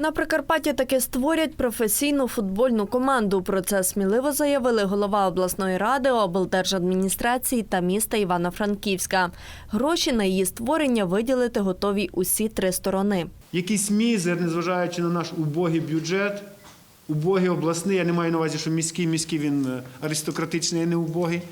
На Прикарпатті таки створять професійну футбольну команду. Про це сміливо заявили голова обласної ради, облдержадміністрації та міста Івано-Франківська. Гроші на її створення виділити готові усі три сторони. якийсь мізер, незважаючи на наш убогий бюджет, убогий обласний, я не маю на увазі, що міський, міський він е, аристократичний, а не убогий.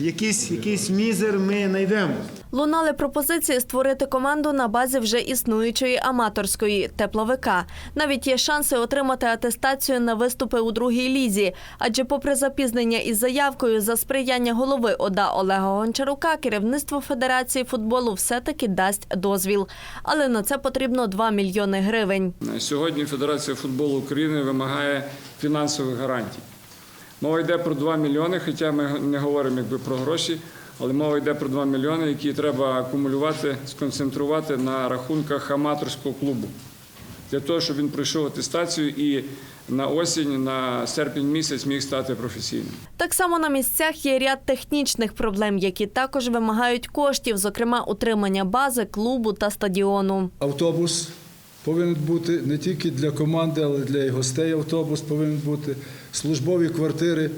Якийсь, якийсь мізер ми знайдемо. Лунали пропозиції створити команду на базі вже існуючої аматорської тепловика. Навіть є шанси отримати атестацію на виступи у другій лізі. Адже, попри запізнення із заявкою за сприяння голови ОДА Олега Гончарука, керівництво Федерації футболу все-таки дасть дозвіл. Але на це потрібно 2 мільйони гривень. Сьогодні Федерація футболу України вимагає фінансових гарантій. Мова йде про 2 мільйони, хоча ми не говоримо якби про гроші, але мова йде про 2 мільйони, які треба акумулювати, сконцентрувати на рахунках аматорського клубу. Для того, щоб він пройшов атестацію і на осінь, на серпень місяць міг стати професійним. Так само на місцях є ряд технічних проблем, які також вимагають коштів, зокрема утримання бази, клубу та стадіону. Автобус повинен бути не тільки для команди, але й для гостей автобус повинен бути. Службові квартири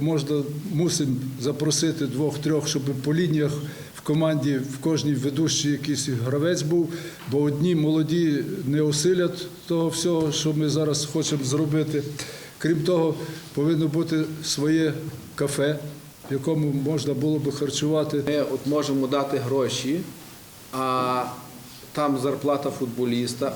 можна, мусимо запросити двох-трьох, щоб по лініях в команді в кожній ведущій якийсь гравець був, бо одні молоді не осилять того всього, що ми зараз хочемо зробити. Крім того, повинно бути своє кафе, в якому можна було би харчувати. Ми от можемо дати гроші, а там зарплата футболіста,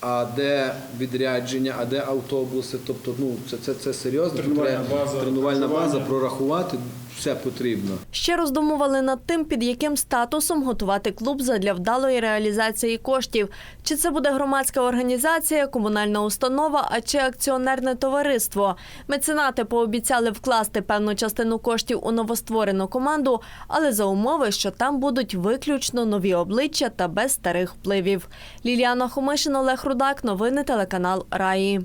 а де відрядження, а де автобуси. Тобто, ну це, це, це серйозно. Тренувальна база, тренувальна база прорахувати, все потрібно. Ще роздумували над тим, під яким статусом готувати клуб задля вдалої реалізації коштів. Чи це буде громадська організація, комунальна установа, а чи акціонерне товариство. Меценати пообіцяли вкласти певну частину коштів у новостворену команду, але за умови, що там будуть виключно нові обличчя та без старих впливів. Ліліана Хомишин, Олег Рудак, новини телеканал Раї.